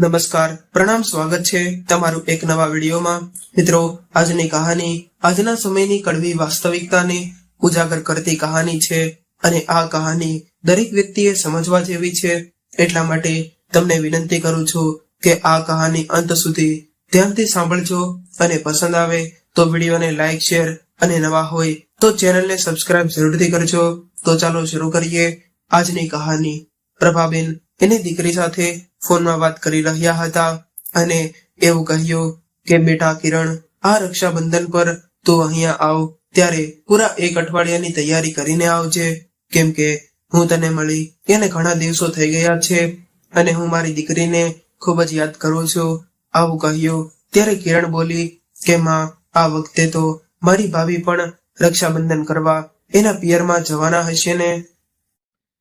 નમસ્કાર, પ્રણામ, સ્વાગત છે તમારું એક નવા વિડીયોમાં. મિત્રો, આજની કહાની, આજના સમયની કડવી વાસ્તવિકતાને ઉજાગર કરતી કહાની છે અને આ કહાની દરેક વ્યક્તિએ સમજવા જેવી છે. એટલા માટે તમને વિનંતી કરું છું કે આ કહાની અંત સુધી ધ્યાનથી સાંભળજો અને પસંદ આવે તો વિડીયોને લાઈક, શેર અને નવા હોય તો ચેનલને સબસ્ક્રાઇબ જરૂરથી કરજો. તો ચાલો શરૂ કરીએ આજની કહાની. પ્રભાબેન એની દીકરી સાથે ફોનમાં વાત કરી રહ્યા હતા અને એવું કહ્યું કે, બેટા કિરણ, આ રક્ષાબંધન પર તું અહીંયા આવ. ત્યારે પૂરા એક અઠવાડિયાની તૈયારી કરીને આવજે. કેમ કે હું તને મળી એને ઘણા દિવસો થઈ ગયા છે અને હું મારી દીકરીને ખૂબ જ યાદ કરું છું. આવું કહ્યું. ત્યારે કિરણ બોલી કે, માં, આ વખતે તો મારી ભાભી પણ રક્ષાબંધન કરવા એના પિયરમાં જવાના હશે ને?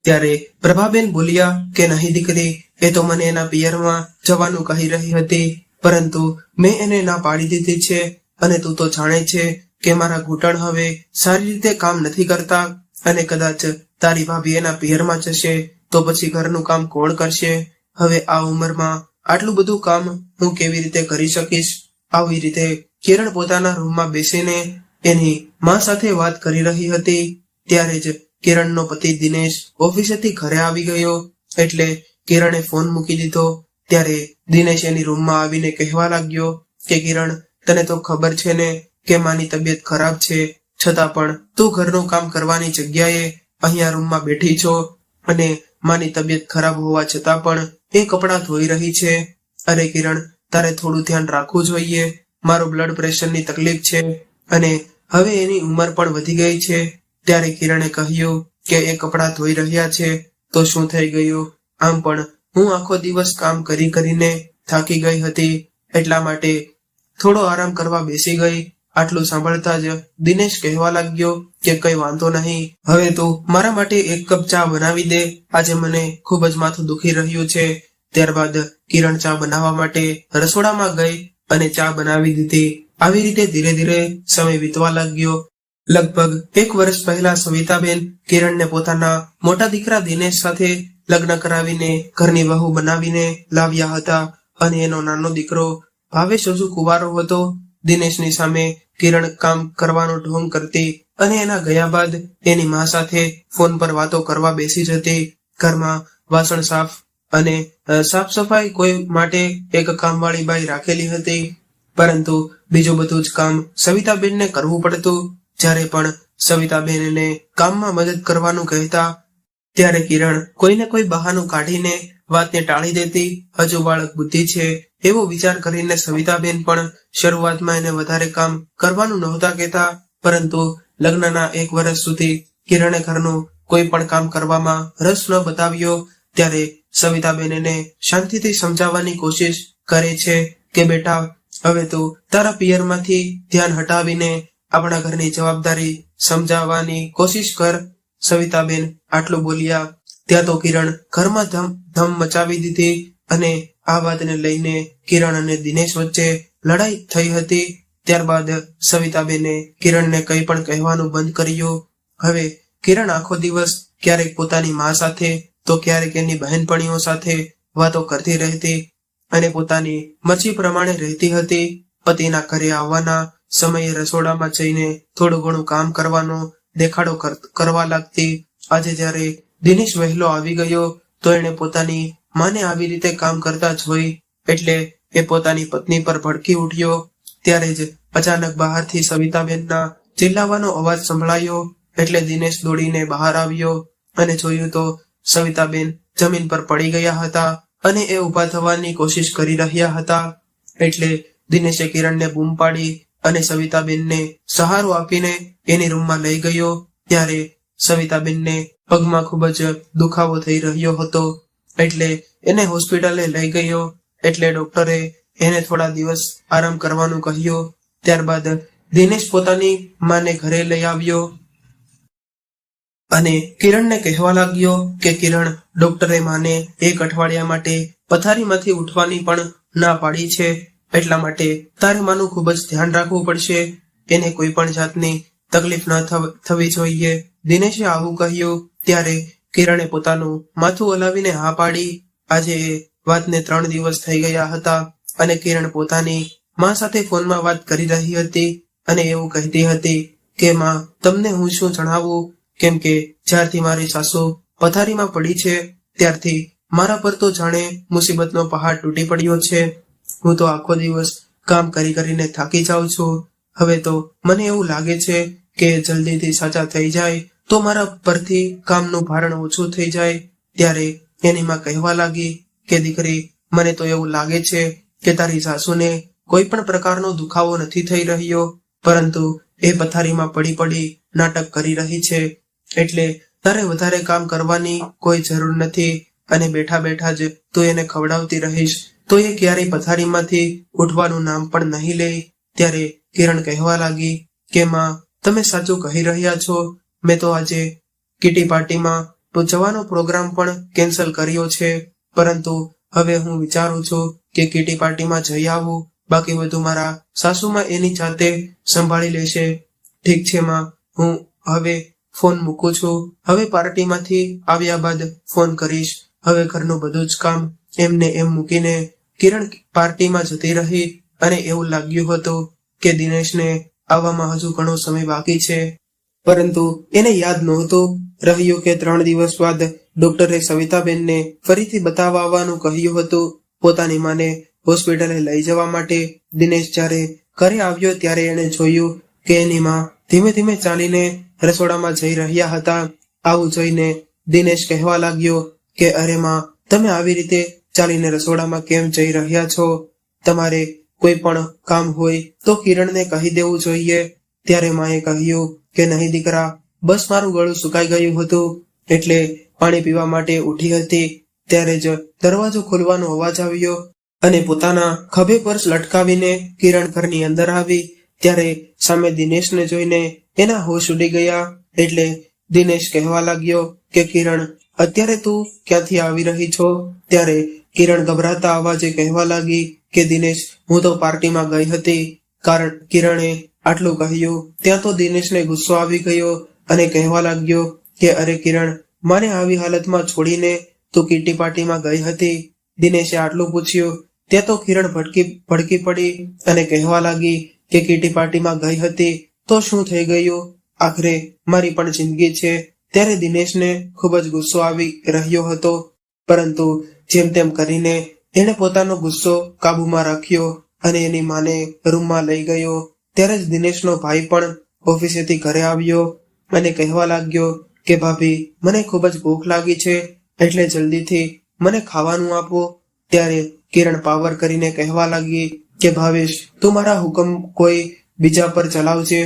ત્યારે પ્રભાબેન બોલ્યા કે, નહીં દીકરી એ તો મને એના પિયરમાં જવાનું કહી રહી હતી, પરંતુ મેં એને ના પાડી દીધી છે અને તું તો જાણે છે કે મારા ઘૂંટણ હવે સારી રીતે કામ નથી કરતા અને કદાચ તારી ભાભી એના પિયરમાં જશે તો પછી ઘરનું કામ કોણ કરશે? હવે આ ઉંમરમાં આટલું બધું કામ હું કેવી રીતે કરી શકીશ? આવી રીતે કિરણ પોતાના રૂમમાં બેસીને એની માં સાથે વાત કરી રહી હતી. ત્યારે જ કિરણનો પતિ દિનેશ ઓફિસેથી ઘરે આવી ગયો, એટલે કિરણે ફોન મૂકી દીધો. ત્યારે દિનેશ એની રૂમમાં આવીને કહેવા લાગ્યો કે, કિરણ, તને તો ખબર છે ને કે માની તબિયત ખરાબ છે. છતાં પણ તું ઘરનું કામ કરવાની જગ્યાએ અહીંયા રૂમમાં બેઠી છો અને માની તબિયત ખરાબ હોવા છતાં પણ એ કપડાં ધોઈ રહી છે. અરે કિરણ, તારે થોડું ધ્યાન રાખવું જોઈએ. મારો બ્લડ પ્રેશરની તકલીફ છે અને હવે એની ઉંમર પણ વધી ગઈ છે. ત્યારે કિરણે કહ્યું કે, એ કપડાં ધોઈ રહ્યા છે, તો શું થઈ ગયું? આમ પણ હું આખો દિવસ કામ કરી કરીને થાકી ગઈ હતી, એટલા માટે થોડો આરામ કરવા બેસી ગઈ. આટલું સાંભળતા જ દિનેશ કહેવા લાગ્યો કે કઈ વાંધો નહીં. હવે તું મારા માટે એક કપ ચા બનાવી દે. આજે મને ખૂબ જ માથું દુખી રહ્યું છે. ત્યારબાદ કિરણ ચા બનાવવા માટે રસોડામાં ગઈ અને ચા બનાવી દીધી. આવી રીતે ધીરે ધીરે સમય વીતવા લાગ્યો. લગભગ એક વર્ષ પહેલા સવિતાબેન કિરણને પોતાના મોટા દીકરા દિનેશ સાથે લગ્ન કરાવીને, ઘરની વહુ બનાવીને લાવ્યા હતા અને એનો નાનો દીકરો ભાવેશ હજુ કુવારો હતો? દિનેશની સામે કિરણ કામ કરવાનો ઢોંગ કરતી અને એના ગયા બાદ એની મા સાથે ફોન પર વાતો કરવા બેસી જતી. ઘરમાં વાસણ સાફ અને સાફ સફાઈ કોઈ માટે એક કામવાળી બાઈ રાખેલી હતી. પરંતુ બીજું બધું જ કામ સવિતાબેનને કરવું પડતું. જ્યારે પણ સવિતાબેન એને કામમાં મદદ કરવાનું કહેતા ત્યારે કિરણ કોઈને કોઈ બહાનું કાઢીને વાતને ટાળી દેતી, હજુ બાળક બુદ્ધિ છે. એવો વિચાર કરીને સવિતાબેન પણ શરૂઆતમાં એને વધારે કામ કરવાનું નહોતા કહેતા, પરંતુ લગ્નના એક વર્ષ સુધી કિરણે ઘરનું કોઈ પણ કામ કરવામાં રસ ન બતાવ્યો, ત્યારે સવિતાબેન એને શાંતિથી સમજાવવાની કોશિશ કરે છે કે, બેટા, હવે તો તારા પિયરમાંથી ધ્યાન હટાવીને આપણા ઘરની જવાબદારી સમજાવવાની કોશિશ કર સવિતાબેન આટલું બોલ્યા. ત્યાં તો કિરણ ઘરમાં ધમ ધમ મચાવી દીધી અને આ વાતને લઈને કિરણ અને દિનેશ વચ્ચે લડાઈ થઈ હતી. ત્યારબાદ સવિતાબેને કિરણને કંઈ પણ કહેવાનું બંધ કર્યું. હવે કિરણ આખો દિવસ ક્યારેક પોતાની મા સાથે, તો ક્યારેક એની બહેનપણીઓ સાથે વાતો કરતી રહેતી અને પોતાની મરજી પ્રમાણે રહેતી હતી. પતિના ઘરે આવવાના સમયે રસોડામાં જઈને થોડું ઘણું કામ કરવાનો દેખાડો કરવા લાગતી. આજે જ્યારે દિનેશ વહેલો આવી ગયો, તો એણે પોતાની માને આવી રીતે કામ કરતા જોઈ એટલે એ પોતાની પત્ની પર ભડકી ઉઠ્યો. ત્યારે જ અચાનક બહારથી સવિતાબેનના ચિલ્લાવાનો અવાજ સંભળાયો, એટલે દિનેશ દોડીને બહાર આવ્યો અને જોયું તો સવિતાબેન જમીન પર પડી ગયા હતા અને એ ઊભા થવાની કોશિશ કરી રહ્યા હતા. એટલે દિનેશે કિરણને બૂમ પાડી અને સવિતાબેનને સહારો આપીને એની રૂમમાં લઈ ગયો. ત્યારે સવિતાબેનને પગમાં ખૂબ જ દુખાવો થઈ રહ્યો હતો. એટલે એને હોસ્પિટલે લઈ ગયો. એટલે ડોક્ટરે એને થોડા દિવસ આરામ કરવાનું કહ્યું. ત્યારબાદ દિનેશ પોતાની માને ઘરે લઈ આવ્યો. અને કિરણને કહેવા લાગ્યો કે કિરણ ડોક્ટરે માને એક અઠવાડિયા માટે પથારીમાંથી ઉઠવાની પણ ના પાડી છે. એટલા માટે તારે માનું ખૂબ જ ધ્યાન રાખવું પડશે. એને કોઈ પણ જાતની તકલીફ ન થવ- જોઈએ. દિનેશે આવું કહ્યું ત્યારે કિરણે પોતાનું માથું હલાવીને હા પાડી. આજે વાતને ત્રણ દિવસ થઈ ગયા હતા અને કિરણ પોતાની માં સાથે ફોનમાં વાત કરી રહી હતી અને એવું કહેતી હતી કે, માં, તમને હું શું જણાવું? કેમ કે જ્યારથી મારી સાસુ પથારીમાં પડી છે, ત્યારથી મારા પર તો જાણે મુસીબતનો પહાડ તૂટી પડ્યો છે. હું તો આખો દિવસ કામ કરી કરીને થાકી જાઉં છું. હવે તો મને એવું લાગે છે કે જલ્દીથી સાચા થઈ જાય તો મારા પરથી કામનું ભારણ ઓછું થઈ જાય. ત્યારે એની માં કહેવા લાગી કે દીકરી, મને તો એવું લાગે છે કે તારી સાસુને કોઈ પણ પ્રકારનો દુખાવો નથી થઈ રહ્યો, પરંતુ એ પથારીમાં પડી પડી નાટક કરી રહી છે. એટલે તારે વધારે કામ કરવાની કોઈ જરૂર નથી અને બેઠા બેઠા જ તું એને ખવડાવતી રહીશ. તો એ ક્યારેય પથારીમાંથી ઉઠવાનું નામ પણ નહીં લે. ત્યારે કિરણ કહેવા લાગી કે, માં, તમે સાચું કહી રહ્યા છો. મેં તો આજે કીટી પાર્ટીમાં તો જવાનો પ્રોગ્રામ પણ કેન્સલ કર્યો છે. પરંતુ હવે હું વિચારું છું કે કીટી પાર્ટીમાં જઈ આવું. બાકી બધું મારા સાસુમાં એની જાતે સંભાળી લેશે. ઠીક છે, માં. હું હવે ફોન મૂકું છું. હવે પાર્ટીમાંથી આવ્યા બાદ ફોન કરીશ. હવે ઘરનું બધું જ કામ એમને એમ મૂકીને કિરણ પાર્ટીમાં જતી રહી અને એવું લાગ્યું હતું કે દિનેશને આવવામાં હજુ ઘણો સમય બાકી છે. પરંતુ એને યાદ નહોતું રહ્યું કે ત્રણ દિવસ બાદ ડોક્ટરે સવિતાબેનને ફરીથી બતાવવા આવવાનું કહ્યું હતું પોતાની માને હોસ્પિટલે લઈ જવા માટે. દિનેશ જ્યારે ઘરે આવ્યો ત્યારે એણે જોયું કે એની માં ધીમે ધીમે ચાલીને રસોડામાં જઈ રહ્યા હતા. આવું જોઈને દિનેશ કહેવા લાગ્યો કે અરે માં, તમે આવી રીતે ચાલીને રસોડામાં કેમ જઈ રહ્યા છો? તમારે કોઈ પણ કામ હોય તો કિરણને કહી દેવું જોઈએ. ત્યારે માએ કહ્યું કે નહીં દીકરા, બસ મારું ગળું સુકાઈ ગયું હતું. એટલે પાણી પીવા માટે ઉઠી હતી. ત્યારે જ દરવાજો ખોલવાનો અવાજ આવ્યો અને પોતાના ખભે પર્સ લટકાવીને કિરણ ઘરની અંદર આવી. ત્યારે સામે દિનેશને જોઈને એના હોશ ઉડી ગયા. એટલે દિનેશ કહેવા લાગ્યો કે કિરણ, અત્યારે તું ક્યાંથી આવી રહી છો? ત્યારે કિરણ ગભરાતા અવાજે કહેવા લાગી કે, દિનેશ, હું તો પાર્ટીમાં ગઈ હતી. કારણ કિરણે આટલું કહ્યું, ત્યાં તો દિનેશને ગુસ્સો આવી ગયો અને કહેવા લાગ્યો કે, અરે કિરણ મને આવી હાલતમાં છોડીને તું કીટી પાર્ટીમાં ગઈ હતી. દિનેશે આટલું પૂછ્યું, ત્યાં તો કિરણ ભટકી ભડકી પડી અને કહેવા લાગી કે, કીટી પાર્ટીમાં ગઈ હતી તો શું થઈ ગયું? આખરે મારી પણ જિંદગી છે. ત્યારે દિનેશને ખૂબ જ ગુસ્સો આવી રહ્યો હતો. પરંતુ જેમ તેમ કરીને એણે પોતાનો ગુસ્સો કાબુમાં રાખ્યો અને એની માને રૂમમાં લઈ ગયો. ત્યારે જ દિનેશનો ભાઈ પણ ઓફિસેથી ઘરે આવ્યો અને કહેવા લાગ્યો કે, ભાભી, મને ખૂબ જ ભૂખ લાગી છે, એટલે જલ્દીથી મને ખાવાનું આપો. ત્યારે કિરણ પાવર કરીને કહેવા લાગી કે, ભાવેશ, તું મારા હુકમ કોઈ બીજા પર ચલાવજે.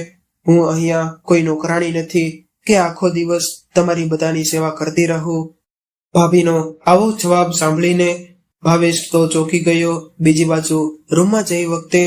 હું અહીંયા કોઈ નોકરાણી નથી કે આખો દિવસ તમારી બધાની સેવા કરતી રહું. ભાભીનો આવો જવાબ સાંભળીને ભાવેશ તો ચોંકી ગયો. બીજી બાજુ રૂમમાં જઈ વખતે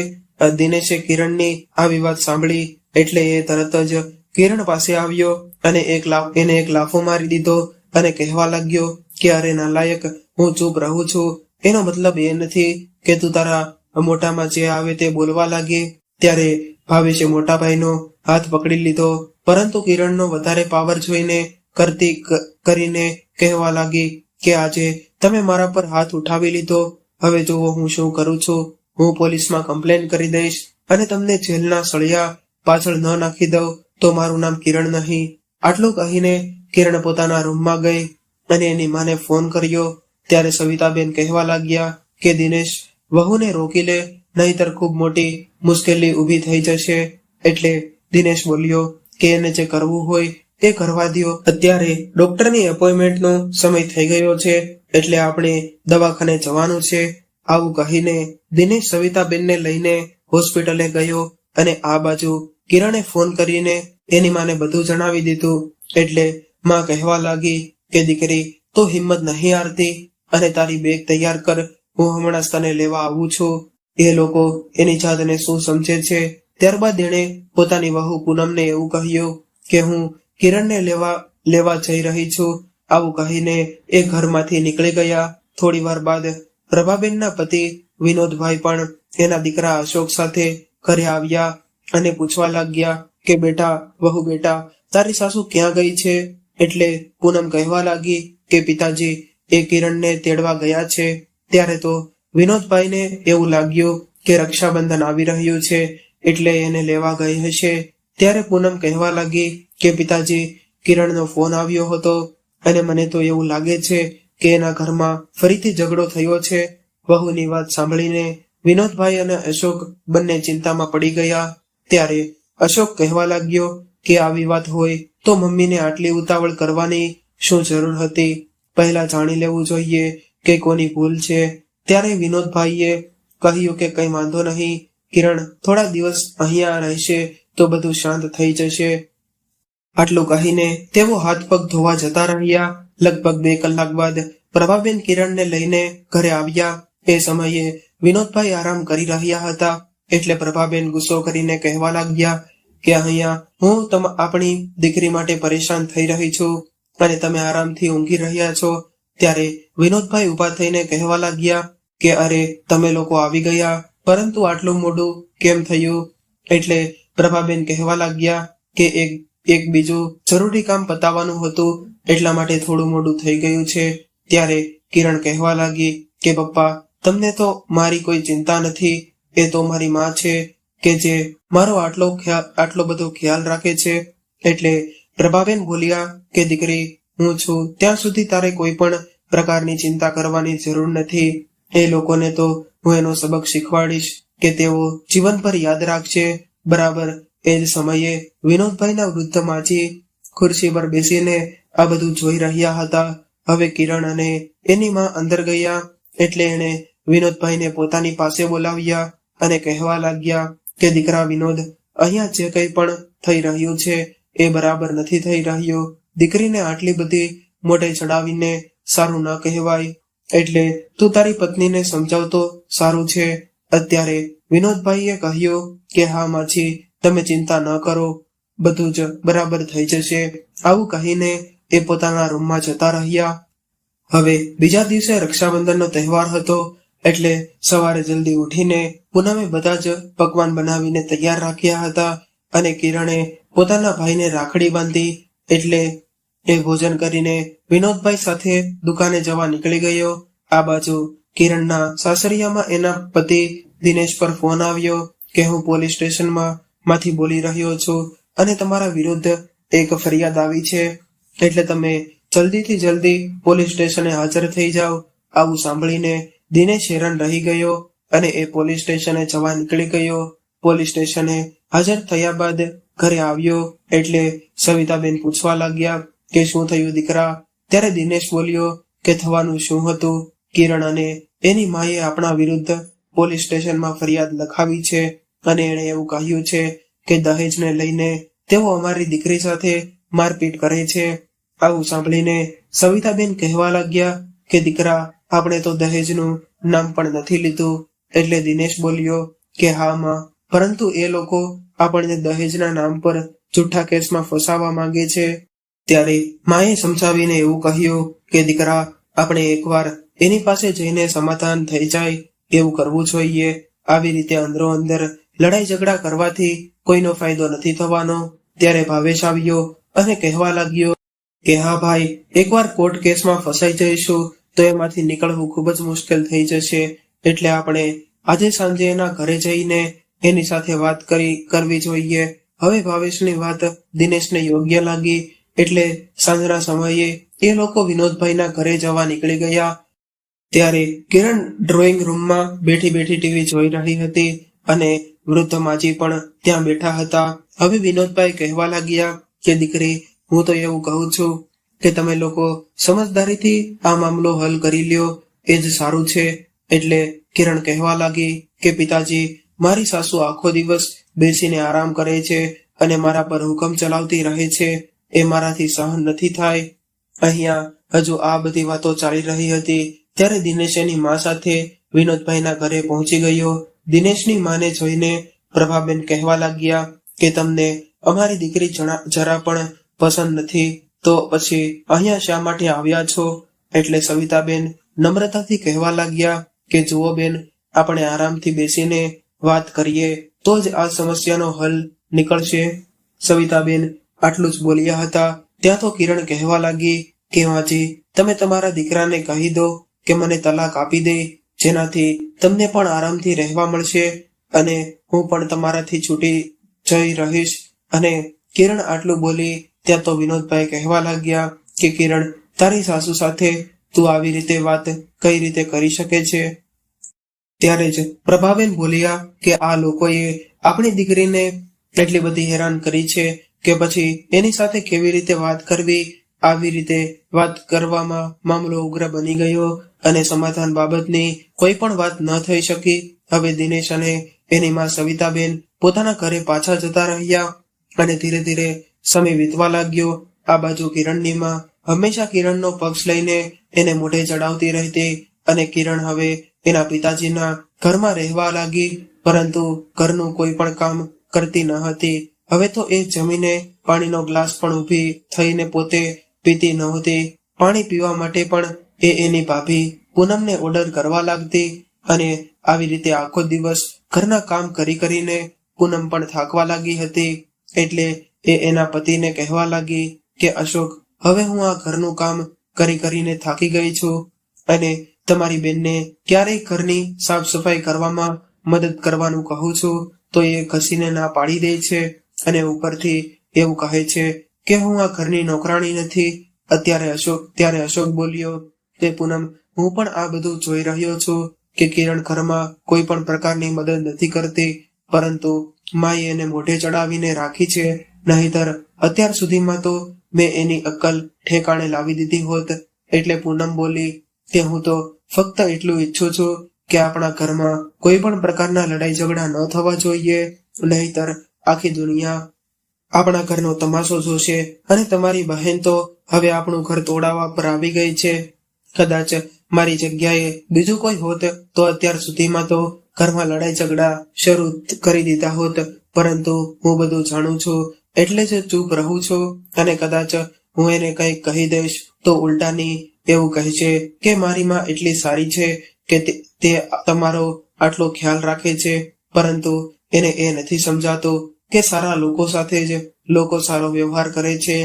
દિનેશે કિરણની આવી વાત સાંભળી એટલે એ તરત જ કિરણ પાસે આવ્યો અને એક લાફ, એને એક લાફો મારી દીધો અને કહેવા લાગ્યો કે, અરે નાલાયક, હું ચૂપ રહું છું. એનો મતલબ એ નથી કે તું તારા મોટામાં જે આવે તે બોલવા લાગે. ત્યારે ભાવેશે મોટાભાઈનો હાથ પકડી લીધો. પરંતુ કિરણનો વધારે પાવર જોઈને કરતી કરીને કહેવા લાગી કે આજે તમે મારા પર હાથ ઉઠાવી લીધો. હવે જુઓ હું શું કરું છું. હું પોલીસમાં કમ્પ્લેન કરી દઈશ અને તમને જેલના સળિયા પાછળ ન નાખી દઉં તો મારું નામ કિરણ નહીં. આટલું કહીને કિરણ પોતાના રૂમમાં ગઈ અને એની માને ફોન કર્યો. ત્યારે સવિતાબેન કહેવા લાગ્યા કે દિનેશ, વહુને રોકી લે, નહીતર ખૂબ મોટી મુશ્કેલી ઊભી થઈ જશે. એટલે દિનેશ બોલ્યો કે એને જે કરવું હોય એ કરવા દો અત્યારે ડોક્ટરની એપોઇન્ટમેન્ટનો સમય થઈ ગયો છે, એટલે આપણે દવાખાને જવાનું છે. આવું કહીને દિનેશ સવિતાબેનને લઈને હોસ્પિટલે ગયો અને આ બાજુ કિરણે ફોન કરીને એની માને બધું જણાવી દીધું. એટલે માં કહેવા લાગી કે દીકરી, તો હિંમત નહીં હારતી અને તારી બેગ તૈયાર કર. હું હમણાં તને લેવા આવું છું. એ લોકો એની જાતને શું સમજે છે? ત્યારબાદ એણે પોતાની વહુ પૂનમને એવું કહ્યું કે હું કિરણને લેવા લેવા જઈ રહી છું. આવું કહીને એ ઘરમાંથી નીકળી ગયા. થોડી વાર બાદ પ્રભાબેનના પતિ વિનોદભાઈ પણ એના દીકરા અશોક સાથે ઘરે આવ્યા અને પૂછવા લાગ્યા કે, બેટા, વહુ બેટા, તારી સાસુ ક્યાં ગઈ છે? એટલે પૂનમ કહેવા લાગી કે, પિતાજી, એ કિરણને તેડવા ગયા છે. ત્યારે તો વિનોદભાઈને એવું લાગ્યું કે રક્ષાબંધન આવી રહ્યું છે એટલે એને લેવા ગઈ હશે. ત્યારે પૂનમ કહેવા લાગી કે, પિતાજી, કિરણનો ફોન આવ્યો હતો અને મને તો એવું લાગે છે કે એના ઘરમાં ફરીથી ઝઘડો થયો છે. વહુની વાત સાંભળીને વિનોદભાઈ અને અશોક બંને ચિંતામાં પડી ગયા. ત્યારે અશોક કહેવા લાગ્યો કે, આવી વાત હોય તો મમ્મીને આટલી ઉતાવળ કરવાની શું જરૂર હતી? પહેલા જાણી લેવું જોઈએ કે કોની ભૂલ છે. ત્યારે વિનોદભાઈએ કહ્યું કે, કઈ વાંધો નહીં. કિરણ થોડા દિવસ અહીંયા રહેશે તો બધું શાંત થઈ જશે. આટલું કહીને તેઓ હાથ પગ ધોવા જતા રહ્યા. લગભગ બે કલાક બાદ પ્રભાબેન કિરણને લઈને ઘરે આવ્યા. એ સમયે વિનોદભાઈ આરામ કરી રહ્યા હતા. એટલે પ્રભાબેન ગુસ્સો કરીને કહેવા લાગ્યા કે અહીંયા હું તમ આપણી દીકરી માટે પરેશાન થઈ રહી છું અને તમે આરામથી ઊંઘી રહ્યા છો. ત્યારે વિનોદભાઈ ઊભા થઈને કહેવા લાગ્યા કે અરે તમે લોકો આવી ગયા, પરંતુ આટલું મોડું કેમ થયું? એટલે પ્રભાબેન કહેવા લાગ્યા કે એક એક બીજું જરૂરી કામ પતાવવાનું હતું, એટલા માટે થોડું મોડું થઈ ગયું છે. ત્યારે કિરણ કહેવા લાગી કે, પપ્પા, તમને તો મારી કોઈ ચિંતા નથી. એ તો મારી માં છે, કે જે મારો આટલો ખ્યાલ આટલો બધો ખ્યાલ રાખે છે. એટલે પ્રભાબેન બોલ્યા કે, દીકરી, હું છું. ત્યાં સુધી તારે કોઈ પણ પ્રકારની ચિંતા કરવાની જરૂર નથી. એ લોકોને તો હું એનો સબક શીખવાડીશ કે તેઓ જીવનભર યાદ રાખશે બરાબર. એ જ સમયે વિનોદભાઈના વૃદ્ધ માજી ખુરશી પર બેસીને આ બધું જોઈ રહ્યા હતા. હવે કિરણ અને એની માં અંદર ગયા એટલે એણે વિનોદભાઈને પોતાની પાસે બોલાવ્યા અને કહેવા લાગ્યા કે દીકરા વિનોદ, અહીંયા જે કંઈ પણ થઈ રહ્યું છે એ બરાબર નથી થઈ રહ્યું. દીકરીને આટલી બધી મોઢે ચડાવીને સારું ન કહેવાય. એટલે તું તારી પત્નીને સમજાવતો સારું છે. અત્યારે વિનોદભાઈએ કહ્યું કે હા માછી તમે ચિંતા ન કરો, બધું જ બરાબર થઈ જશે. આવું કહીને એ પોતાના રૂમમાં જતા રહ્યા. હવે બીજા દિવસે રક્ષાબંધનનો તહેવાર હતો એટલે સવારે જલ્દી ઉઠીને પૂનમે બધા જ પકવાન બનાવીને તૈયાર રાખ્યા હતા અને કિરણે પોતાના ભાઈને રાખડી બાંધી એટલે એ ભોજન કરીને વિનોદભાઈ સાથે દુકાને જવા નીકળી ગયો. આ બાજુ કિરણના સાસરિયામાં એના પતિ દિનેશ પર ફોન આવ્યો કે હું પોલીસ સ્ટેશનમાં માંથી બોલી રહ્યો છું અને તમારા વિરુદ્ધ એક ફરિયાદ આવી છે. એટલે તમે જલ્દીથી જલ્દી પોલીસ સ્ટેશને હાજર થઈ જાઓ. આવું સાંભળીને દિનેશ હેરાન રહી ગયો અને એ પોલીસ સ્ટેશને જવા નીકળી ગયો. પોલીસ સ્ટેશને હાજર થયા બાદ ઘરે આવ્યો એટલે સવિતાબેન પૂછવા લાગ્યા કે શું થયું દીકરા? ત્યારે દિનેશ બોલ્યો કે થવાનું શું હતું? કિરણ અને એની માએ આપણા વિરુદ્ધ પોલીસ સ્ટેશનમાં ફરિયાદ લખાવી છે અને એણે એવું કહ્યું છે કે દહેજને લઈને તેઓ અમારી દીકરી સાથે મારપીટ કરે છે. આવું સાંભળીને સવિતાબેન કહેવા લાગ્યા કે, દીકરા, આપણે તો દહેજનું નામ પણ નથી લીધું. એટલે દિનેશ બોલ્યો કે, હા, માં. પરંતુ એ લોકો આપણને દહેજના નામ પર જૂઠા કેસમાં ફસાવવા માંગે છે. ત્યારે માએ સમજાવીને એવું કહ્યું કે, દીકરા, આપણે એકવાર એની પાસે જઈને સમાધાન થઈ જાય એવું કરવું જોઈએ. આવી રીતે અંદરો અંદર લડાઈ ઝઘડા કરવાથી કોઈનો ફાયદો નથી થવાનો. ત્યારે ભાવેશ આવ્યો અને કહેવા લાગ્યો કે હા ભાઈ, એકવાર કોર્ટ કેસમાં ફસાઈ જઈશું તો એમાંથી નીકળવું ખૂબ જ મુશ્કેલ થઈ જશે. એટલે આપણે આજે સાંજે એના ઘરે જઈને એની સાથે વાત કરી, કરવી જોઈએ. હવે ભાવેશની વાત દિનેશને યોગ્ય લાગી. એટલે સાંજના સમયે એ લોકો વિનોદભાઈના ઘરે જવા નીકળી ગયા. ત્યારે કિરણ ડ્રોઈંગ રૂમમાં બેઠી બેઠી ટીવી જોઈ રહી હતી અને વૃદ્ધ માજી પણ ત્યાં બેઠા હતા. હવે વિનોદભાઈ કહેવા લાગ્યા કે, દીકરી, હું તો એવું કહું છું કે તમે લોકો સમજદારીથી આ મામલો હલ કરી લ્યો. એ જ સારું છે. એટલે કિરણ કહેવા લાગી કે, પિતાજી, મારી સાસુ આખો દિવસ બેસીને આરામ કરે છે અને મારા પર હુકમ ચલાવતી રહે છે. એ મારાથી સહન નથી થાય. અહીંયા હજુ આ બધી વાતો ચાલી રહી હતી. ત્યારે દિનેશ એની મા સાથે વિનોદભાઈના ઘરે પહોંચી ગયો. દિનેશની માને જોઈને પ્રભાબેન કહેવા લાગ્યા કે તમને અમારી દીકરી જરા પણ પસંદ નથી, તો પછી અહીંયા શા માટે આવ્યા છો? એટલે સવિતાબેન નમ્રતાથી કહેવા લાગ્યા કે, જુઓ બેન, આપણે આરામથી બેસીને વાત કરીએ, તો જ આ સમસ્યાનો હલ નીકળશે. સવિતાબેન આટલું જ બોલ્યા હતા. ત્યાં તો કિરણ કહેવા લાગી કે, માજી, તમે તમારા દીકરાને કહી દો કે મને તલાક આપી દે, જેનાથી તમને પણ આરામથી રહેવા મળશે અને હું પણ તમારાથી છૂટી જઈ રહીશ. અને કિરણ આટલું બોલી ત્યાં તો વિનોદભાઈ કહેવા લાગ્યા કે, કિરણ, તારી સાસુ સાથે તું આવી રીતે વાત કઈ રીતે કરી શકે છે? ત્યારે જ પ્રભાબેન બોલ્યા કે, આ લોકોએ આપણી દીકરીને એટલી બધી હેરાન કરી છે કે પછી એની સાથે કેવી રીતે વાત કરવી આવી રીતે વાત કરવામાં મામલો ઉગ્ર બની ગયો અને સમાધાન બાબતની કોઈ પણ વાત ન થઈ શકી. હવે દિનેશ અને એની માં સવિતાબેન પોતાના ઘરે પાછા જતા રહ્યા અને ધીરે ધીરે સમય વીતવા લાગ્યો. આ બાજુ કિરણની માં હંમેશા કિરણનો પક્ષ લઈને એને મોઢે ચડાવતી રહેતી અને કિરણ હવે એના પિતાજીના ઘરમાં રહેવા લાગી. પરંતુ ઘરનું કોઈ પણ કામ કરતી ન હતી. હવે તો એ જમીને પાણીનો ગ્લાસ પણ ઊભી થઈને પોતે પીતી નહોતી પાણી પીવા માટે પણ એ એની ભાભી પૂનમને ઓર્ડર કરવા લાગતી અને આવી રીતે આખો દિવસ ઘરના કામ કરી કરીને પૂનમ પણ થાકવા લાગી હતી. એટલે એ એના પતિને કહેવા લાગી કે, અશોક, હવે હું આ ઘરનું કામ કરી કરીને થાકી ગઈ છું અને તમારી બેનને ક્યારેય ઘરની સાફ સફાઈ કરવામાં મદદ કરવાનું કહું છું. તો એ ઘસીને ના પાડી દે છે અને ઉપરથી એવું કહે છે કે હું આ ઘરની નોકરાણી નથી? અત્યારે અશોક, ત્યારે અશોક બોલ્યો, તે પૂનમ, હું પણ આ બધું જોઈ રહ્યો છું કે કિરણ ઘરમાં કોઈ પણ પ્રકારની મદદ નથી કરતી, પરંતુ માએ એને મોઢે ચડાવીને રાખી છે. નહીતર, અત્યાર સુધીમાં તો મેં એની અક્કલ ઠેકાણે લાવી દીધી હોત. એટલે પૂનમ બોલી, કે હું તો ફક્ત એટલું ઈચ્છું છું કે આપણા ઘરમાં કોઈ પણ પ્રકારના લડાઈ ઝઘડા ન થવા જોઈએ. નહીતર, આખી દુનિયા આપણા ઘરનો તમાશો જોશે અને તમારી બહેન તો હવે આપણું ઘર તોડાવવા પર આવી ગઈ છે. કદાચ મારી જગ્યાએ બીજું કોઈ હોત તો અત્યાર સુધીમાં તો ઘરમાં લડાઈ ઝઘડા શરૂ કરી દીધા હોત. પરંતુ હું બધું જાણું છું, એટલે જ ચૂપ રહું છું અને કદાચ હું એને કંઈક કહી દઈશ તો ઉલટાની એવું કહે છે કે મારી માં એટલી સારી છે કે તે તમારો આટલો ખ્યાલ રાખે છે. પરંતુ એને એ નથી સમજાતું કે સારા લોકો સાથે જ લોકો સારો વ્યવહાર કરે છે.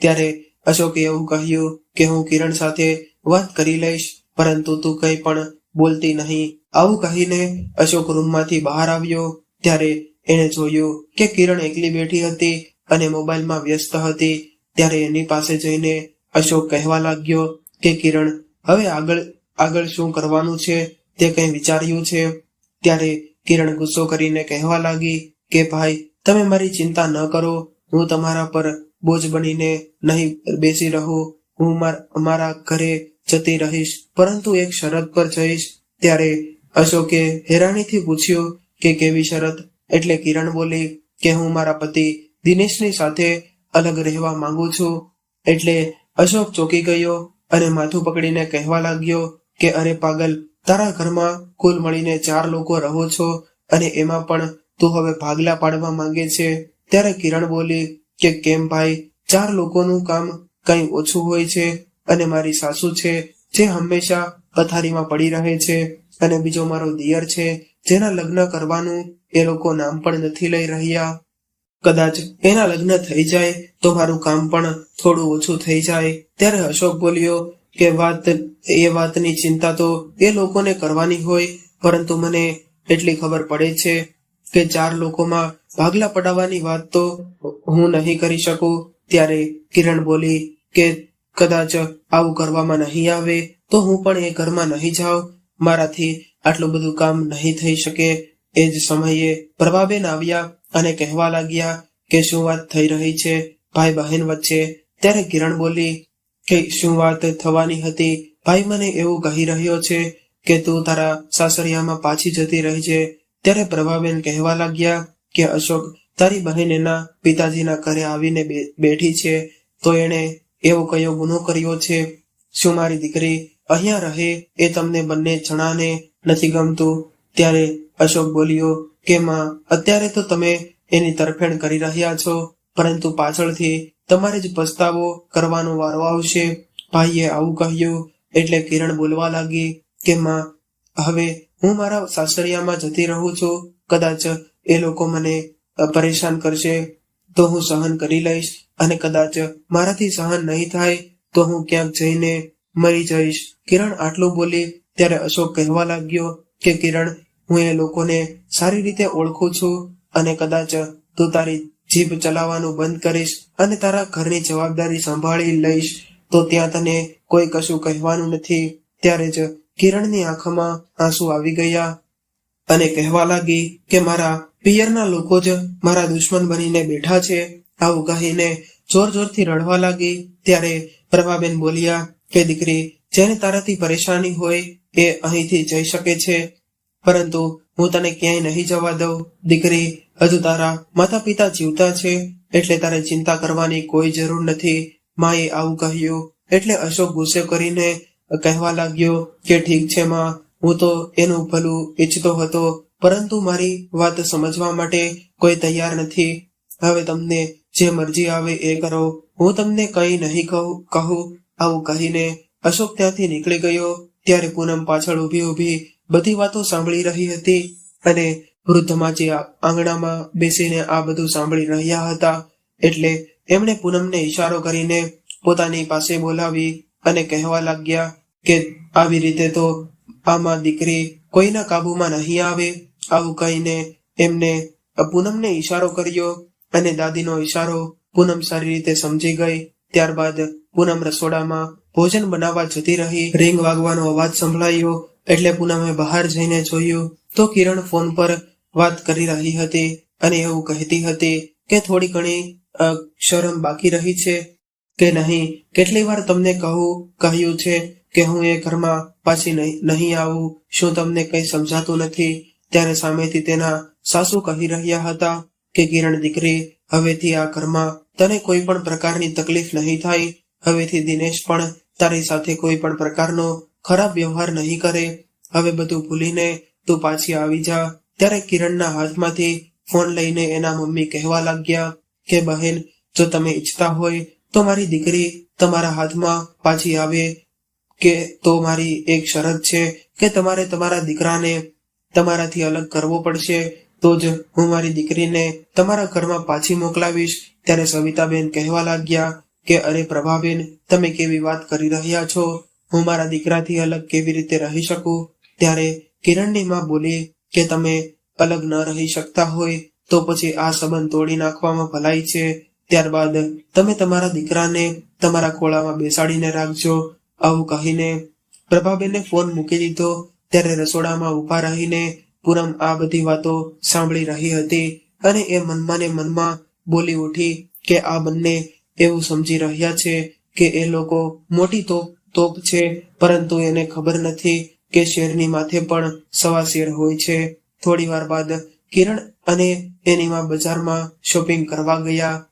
ત્યારે અશોકે એવું કહ્યું કે હું કિરણ સાથે વાત કરી લઈશ, પરંતુ તું કંઈ પણ બોલતી નહીં. આવું કહીને અશોક રૂમમાંથી બહાર આવ્યો. ત્યારે એણે જોયું કે કિરણ એકલી બેઠી હતી અને મોબાઈલમાં વ્યસ્ત હતી. ત્યારે એની પાસે જઈને અશોક કહેવા લાગ્યો કે કિરણ, હવે આગળ આગળ શું કરવાનું છે? તે કંઈ વિચાર્યું છે? ત્યારે કિરણ ગુસ્સો કરીને કહેવા લાગી કે ભાઈ તમે મારી ચિંતા ન કરો. હું તમારા પર બોજ બનીને નહીં બેસી રહું. હું મારા ઘરે જતી રહીશ. પરંતુ એક શરત પર જઈશ. ત્યારે અશોકે હેરાનીથી પૂછ્યું કે કેવી શરત? એટલે કિરણ બોલી કે હું મારા પતિ દિનેશની સાથે અલગ રહેવા માંગુ છું. એટલે અશોક ચોકી ગયો અને માથું પકડીને કહેવા લાગ્યો કે અરે પાગલ, તારા ઘરમાં કુલ મળીને ચાર લોકો રહો છો અને એમાં પણ તું હવે ભાગલા પાડવા માંગે છે? ત્યારે કિરણ બોલી, કે કેમ ભાઈ? ચાર લોકોનું કામ કઈ ઓછું હોય છે અને મારી સાસુ છે, જે હંમેશા પથારીમાં પડી રહે છે અને બીજો મારો દિયર છે, જેના લગ્ન કરવાનું એ લોકો નામ પણ નથી લઈ રહ્યા. કદાચ એના લગ્ન થઈ જાય તો મારું કામ પણ થોડું ઓછું થઈ જાય. ત્યારે અશોક બોલ્યો, કે વાત, એ વાતની ચિંતા તો એ લોકોને કરવાની હોય, પરંતુ મને એટલી ખબર પડે છે કે ચાર લોકોમાં ભાગલા પડાવવાની વાત તો હું નહીં કરી શકું. ત્યારે કિરણ બોલી કે કદાચ આવું કરવામાં નહીં આવે તો હું પણ એ ઘરમાં નહીં જાઉં. મારાથી આટલું બધું કામ નહીં થઈ શકે. એ જ સમયે પ્રભાબેન આવ્યા અને કહેવા લાગ્યા કે શું વાત થઈ રહી છે? ભાઈ બહેન વચ્ચે. ત્યારે કિરણ બોલી કે શું વાત થવાની હતી? ભાઈ મને એવું કહી રહ્યો છે કે તું તારા સાસરિયામાં પાછી જતી રહી છે. ત્યારે પ્રભાબેન કહેવા લાગ્યા કે, અશોક, તારી બહેન એના પિતાજીના ઘરે આવીને બેઠી છે, તો એણે એવો કયો ગુનો કર્યો છે? શું મારી દીકરી અહીંયા રહે એ તમને બંને જણાને નથી ગમતું? ત્યારે અશોક બોલ્યો કે, માં, અત્યારે તો તમે એની તરફેણ કરી રહ્યા છો, પરંતુ પાછળથી તમારે જ પસ્તાવો કરવાનો વારો આવશે. ભાઈએ આવું કહ્યું એટલે કિરણ બોલવા લાગી કે, માં, હવે હું મારા સાસરિયામાં જતી રહું છું, કદાચ એ લોકો મને પરેશાન કરશે, તો હું સહન કરી લઈશ, અને કદાચ મારાથી સહન નહીં થાય, તો હું ક્યાંક જઈને મરી જઈશ. કિરણ આટલું બોલી ત્યારે અશોક કહેવા લાગ્યો કે, કિરણ, હું એ લોકોને સારી રીતે ઓળખું છું, અને કદાચ તું તારી જીભ ચલાવવાનું બંધ કરીશ, અને તારા ઘરની જવાબદારી સંભાળી લઈશ, તો ત્યાં તને કોઈ કશું કહેવાનું નથી. ત્યારે જ કિરણની આંખમાં આંસુ આવી ગયા અને કહેવા લાગી કે મારા પિયરના લોકો જ મારા દુશ્મન બનીને બેઠા છે. આવું કહીને જોર જોરથી રડવા લાગી. ત્યારે પ્રભાબેન બોલ્યા કે દીકરી, જેને તારાથી પરેશાની હોય એ અહીંથી જઈ શકે છે. પરંતુ હું તને ક્યાંય નહીં જવા દઉં. દીકરી, હજુ તારા માતા પિતા જીવતા છે એટલે તારે ચિંતા કરવાની કોઈ જરૂર નથી. માએ આવું કહ્યું એટલે અશોક ગુસ્સે કરીને કહેવા લાગ્યો કે ઠીક છે માં, હું તો એનું ભલું ઈચ્છતો હતો, પરંતુ મારી વાત સમજવા માટે કોઈ તૈયાર નથી. હવે તમને જે મરજી આવે એ કરો. હું તમને કંઈ નહીં કહું કહું, આવું કહીને અશોક ત્યાંથી નીકળી ગયો. ત્યારે પૂનમ પાછળ ઊભી ઊભી બધી વાતો સાંભળી રહી હતી અને વૃદ્ધમાં જે આંગણામાં બેસીને આ બધું સાંભળી રહ્યા હતા, એટલે એમણે પૂનમને ઈશારો કરીને પોતાની પાસે બોલાવી અને કહેવા લાગ્યા કે આવી રીતે તો આમાં દીકરી કોઈના કાબુમાં નહીં આવે, આવું કહીને એમને પૂનમને ઈશારો કર્યો અને દાદીનો ઈશારો પૂનમ સારી રીતે સમજી ગઈ. ત્યારબાદ પૂનમ રસોડામાં ભોજન બનાવવા જતી રહી. રિંગ વાગવાનો અવાજ સંભળાયો એટલે પૂનમે બહાર જઈને જોયું તો કિરણ ફોન પર વાત કરી રહી હતી અને એવું કહેતી હતી કે થોડી ઘણી શરમ બાકી રહી છે. કે નહીં? કેટલી વાર તમને કહું, કહ્યું છે કે હું એ ઘરમાં પાછી નહીં આવું. શું તમને કંઈ સમજાતું નથી? ત્યારે સામેથી તેના સાસુ કહી રહ્યા હતા કે, કિરણ દીકરી, હવેથી આ ઘરમાં તને કોઈ પણ પ્રકારની તકલીફ નહીં થાય. હવેથી દિનેશ પણ તારી સાથે કોઈ પણ પ્રકારનો ખરાબ વ્યવહાર નહીં કરે. હવે બધું ભૂલીને તું પાછી આવી જા. ત્યારે કિરણના હાથમાંથી ફોન લઈને એના મમ્મી કહેવા લાગ્યા કે, બહેન, જો તમે ઈચ્છતા હોય તો મારી દીકરી તમારા હાથમાં પાછી આવે કે તો મારી એક શરત છે કે તમારે તમારા દીકરાને તમારાથી અલગ કરવો પડશે, તો જ હું મારી દીકરીને તમારા ઘરમાં પાછી મોકલાવીશ. ત્યારે સવિતાબેન કહેવા લાગ્યા કે, અરે પ્રભાબેન, તમે કેવી વાત કરી રહ્યા છો? હું મારા દીકરાથી અલગ કેવી રીતે રહી શકું? ત્યારે કિરણની માં બોલી કે, તમે અલગ ન રહી શકતા હોય, તો પછી આ સંબંધ તોડી નાખવામાં ભલાઈ છે. ત્યારબાદ તમે તમારા દીકરાને તમારા ખોળામાં બેસાડીને રાખજો. આવું કહીને પ્રભાબેને ફોન મૂકી દીધો. ત્યારે રસોડામાં ઊભા રહીને પૂનમ આ બધી વાતો સાંભળી રહી હતી અને એ મનમાં ને મનમાં બોલી ઉઠી કે આ બંને એવું સમજી રહ્યા છે કે એ લોકો મોટી તોપ તોપ છે, પરંતુ એને ખબર નથી કે શેરની માથે પણ સવા શેર હોય છે. થોડી વાર બાદ કિરણ અને એની માં બજારમાં શોપિંગ કરવા ગયા.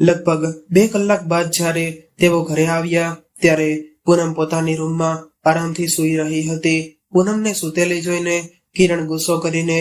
લગભગ બે કલાક બાદ જ્યારે તેઓ ઘરે આવ્યા, ત્યારે પૂનમ પોતાની રૂમમાં આરામથી સૂઈ રહી હતી. પૂનમને સૂતેલી જોઈને કિરણ ગુસ્સો કરીને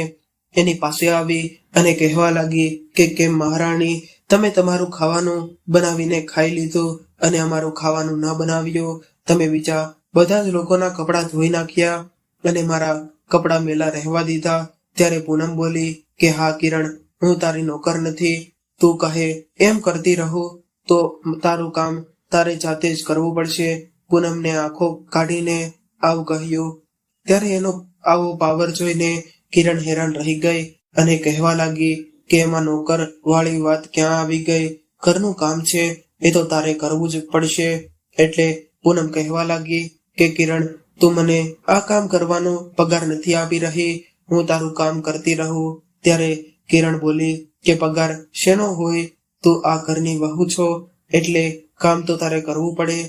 એની પાસે આવી અને કહેવા લાગી કે, કેમ મહારાણી, તમે તમારું ખાવાનું બનાવીને ખાઈ લીધું અને અમારું ખાવાનું ન બનાવ્યું. તમે બીજા બધા જ લોકોના કપડાં ધોઈ નાખ્યા અને મારા કપડાં મેલા રહેવા દીધા. ત્યારે પૂનમ બોલી કે, હા કિરણ, હું તારી નોકર નથી. તું કહે, એમ કરતી રહું, તો તારું કામ તારે જાતે જ કરવું પડશે. પૂનમને આંખો કાઢીને આવું કહ્યું. ત્યારે એનો આવો પાવર જોઈને કિરણ હેરાન રહી ગઈ અને કહેવા લાગી કે, એમાં નોકર વાળી વાત ક્યાં આવી ગઈ? ઘરનું કામ છે, એ તો તારે કરવું જ પડશે. એટલે પૂનમ કહેવા લાગી કે, કિરણ, તું મને આ કામ કરવાનો પગાર નથી આપી રહી. હું તારું કામ કરતી રહું. ત્યારે કિરણ બોલી કે પગાર શેનો હોય, તું આ ઘરની વહુ છો, એટલે કામ તો તારે કરવું પડે.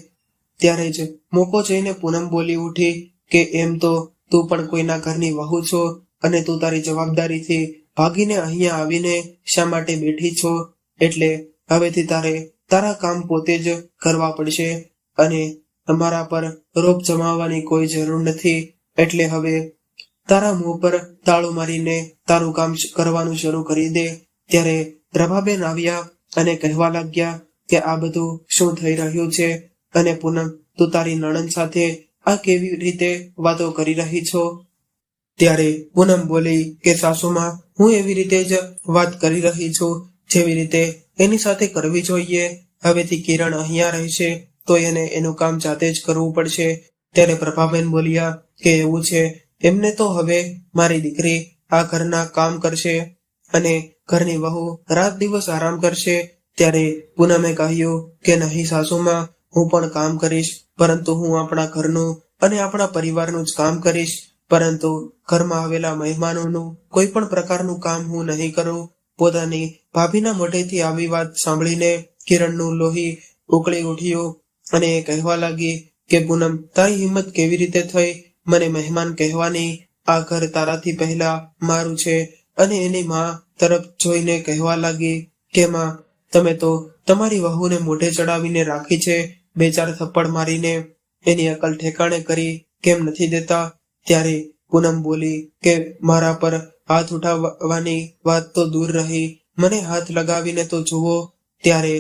ત્યારે જ મોકો જોઈને પૂનમ બોલી ઉઠી કે, એમ તો તું પણ કોઈના ઘરની વહુ છો અને તું તારી જવાબદારીથી ભાગીને અહીંયા આવીને શા માટે બેઠી છો? એટલે હવેથી તારે તારા કામ પોતે જ કરવા પડશે અને અમારા પર રોપ જમાવવાની કોઈ જરૂર નથી. એટલે હવે તારા મોં પર તાળું મારીને તારું કામ કરવાનું શરૂ કરી દે. ત્યારે પ્રભાબેન આવ્યા અને કહેવા લાગ્યા કે આ બધું શું થઈ રહ્યું છે અને પૂનમ, તું તારી નણંદ સાથે આ કેવી રીતે વાતો કરી રહી છો? ત્યારે પૂનમ બોલી કે, સાસુમાં, હું એવી રીતે જ વાત કરી રહી છું. જેવી રીતે એની સાથે કરવી જોઈએ. હવેથી કિરણ અહીંયા રહેશે, તો એને એનું કામ જાતે જ કરવું પડશે. ત્યારે પ્રભાબેન બોલ્યા કે, એવું છે. એમને તો હવે મારી દીકરી આ ઘરના કામ કરશે અને ઘરની વહુ રાત દિવસ આરામ કરશે, ત્યારે પૂનમે કહ્યું કે નહીં સાસુમાં, હું પણ કામ કરીશ, પરંતુ હું આપણા ઘરનું અને આપણા પરિવારનું જ કામ કરીશ, પરંતુ ઘરમાં આવેલા મહેમાનોનું કોઈ પણ પ્રકારનું કામ હું નહીં કરું. પોતાની ભાભીના મોઢેથી આવી વાત સાંભળીને કિરણનું લોહી ઉકળી ઉઠ્યું અને એ કહેવા લાગી કે, પૂનમ, તારી હિંમત કેવી રીતે થઈ? મને મહેમાન કહેવાની આ ઘર તારાથી પહેલા મારું છે અને એની માં તરફ જોઈને કહેવા લાગી કે, માં, તમે તો તમારી વહુને મોઢે ચડાવીને રાખી છે, બે ચાર થપ્પડ મારીને. એની અકલ ઠેકાણે કરી કેમ નથી દેતા? ત્યારે પૂનમ બોલી કે, મારા પર હાથ ઉઠાવવાની વાત તો દૂર રહી. મને હાથ લગાવીને તો જુઓ. ત્યારે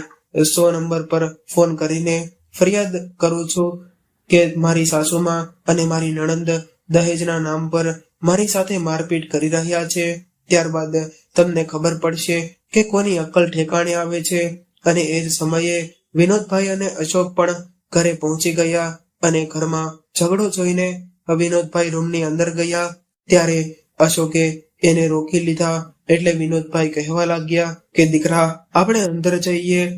સો નંબર પર ફોન કરીને ફરિયાદ કરું છું કે, મારી સાસુમાં અને મારી નણંદ દહેજના નામ પર મારી સાથે મારપીટ કરી રહ્યા છે. ત્યારબાદ તમને ખબર પડશે કે કોની અક્કલ ઠેકાણે આવે છે અને એ જ સમયે વિનોદભાઈ અને અશોક પણ ઘરે પહોંચી ગયા અને ઘરમાં ઝઘડો જોઈને વિનોદભાઈ રૂમની અંદર ગયા. ત્યારે અશોકે એને રોકી લીધા એટલે વિનોદભાઈ કહેવા લાગ્યા કે, દીકરા, આપણે અંદર જઈએ.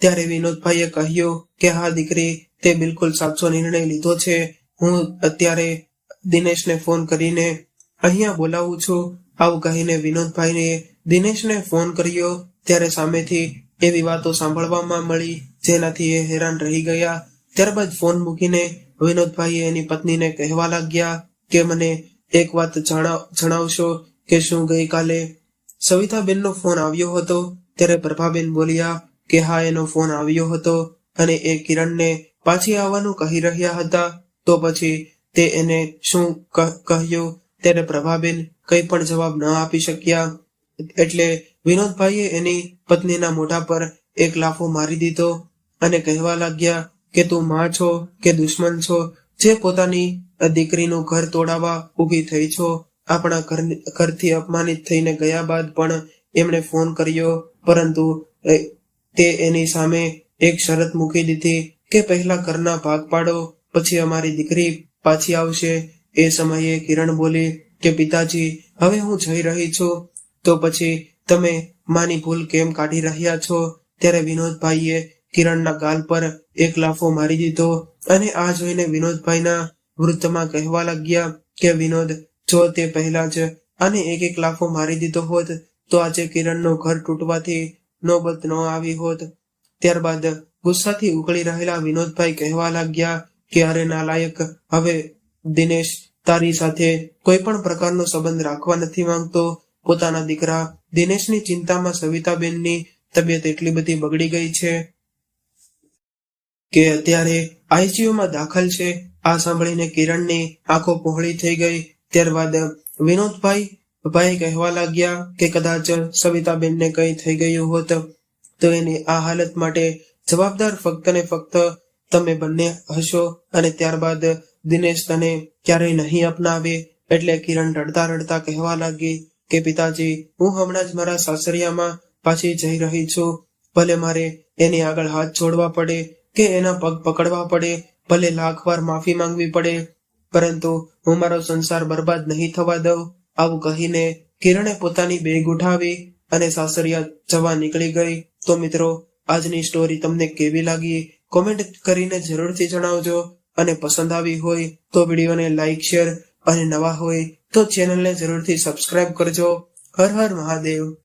ત્યારે વિનોદભાઈએ કહ્યું કે, હા, દીકરી, તે બિલકુલ સાચો નિર્ણય લીધો છે. હું અત્યારે દિનેશને ફોન કરીને અહીંયા બોલાવું છું. આવું કહીને વિનોદભાઈને દિનેશને ફોન કર્યો. ત્યારે સામેથી એવી વાતો સાંભળવામાં મળી, જેનાથી એ હેરાન રહી ગયા. ત્યારબાદ ફોન મૂકીને વિનોદભાઈએ એની પત્નીને કહેવા લાગ્યા કે, મને એક વાત જણાવ, જણાવશો કે શું ગઈકાલે સવિતાબેનનો ફોન આવ્યો હતો? ત્યારે પ્રભાબેન બોલ્યા કે, હા, એનો ફોન આવ્યો હતો અને એ કિરણને પાછી આવવાનું કહી રહ્યા હતા. તો પછી તે એને શું કહ્યું? ત્યારે પ્રભાબેન કંઈ પણ જવાબ ન આપી શક્યા. એટલે વિનોદભાઈએ એની પત્નીના મોઢા પર એક લાફો મારી દીધો અને કહેવા લાગ્યા કે તું માં છો કે દુશ્મન છો? જે પોતાની દીકરીનું ઘર તોડાવા ઊભી થઈ છો? આપણા ઘર, ઘરથી અપમાનિત થઈને ગયા બાદ પણ એમણે ફોન કર્યો, પરંતુ તે એની સામે એક શરત મૂકી દીધી કે પહેલા ઘરના ભાગ પાડો, પછી અમારી દીકરી પાછી આવશે. એ સમયે કિરણ બોલી કે, પિતાજી, હવે હું જઈ રહી છું. તો પછી, તમે માની ભૂલ કેમ કાઢી રહ્યા છો? ત્યારે વિનોદભાઈએ કિરણના ગાલ પર એક લાફો મારી દીધો અને આ જોઈને વિનોદભાઈના વૃત્તમાં કહેવા લાગ્યા કે, વિનોદ, જો તે પહેલા જ અને એક એક લાફો મારી દીધો હોત, તો આજે કિરણનું ઘર તૂટવાથી નોબત ન આવી હોત. ત્યારબાદ ગુસ્સાથી ઉકળી રહેલા વિનોદભાઈ કહેવા લાગ્યા કે, અરે નાલાયક, હવે દિનેશ તારી સાથે કોઈ પણ પ્રકારનો સંબંધ રાખવા નથી માંગતો. પોતાના દીકરા દિનેશની ચિંતામાં સવિતાબેનની તબિયત એટલી બધી બગડી ગઈ છે કે અત્યારે આઈસીયુમાં દાખલ છે. આ સાંભળીને કિરણની આંખો પહોળી થઈ ગઈ. ત્યારબાદ વિનોદભાઈ ભાઈ કહેવા લાગ્યા કે કદાચ સવિતાબેનને કંઈ થઈ ગયું હોત તો એની આ હાલત માટે જવાબદાર ફક્ત ને ફક્ત તમે બંને હશો અને ત્યારબાદ દિનેશ તને ક્યારેય નહીં અપનાવે? એટલે કિરણ રડતા રડતા કહેવા લાગી કે, પિતાજી, હું હમણાં જ મારા સાસરિયામાં પાછી જઈ રહી છું. ભલે મારે એની આગળ હાથ છોડવા પડે કે એના પગ પકડવા પડે, ભલે લાખ વાર માફી માંગવી પડે, પરંતુ હું મારો સંસાર બરબાદ નહીં થવા દઉં. આવું કહીને કિરણે પોતાની બેગ ઉઠાવી અને સાસરિયા જવા નીકળી ગઈ. તો મિત્રો, આજની સ્ટોરી તમને કેવી લાગી? કોમેન્ટ કરીને જરૂરથી જણાવજો. અને પસંદ આવી હોય તો વિડીયોને લાઈક શેર અને નવા હોય તો ચેનલને જરૂરથી સબસ્ક્રાઇબ કરજો. હર હર મહાદેવ.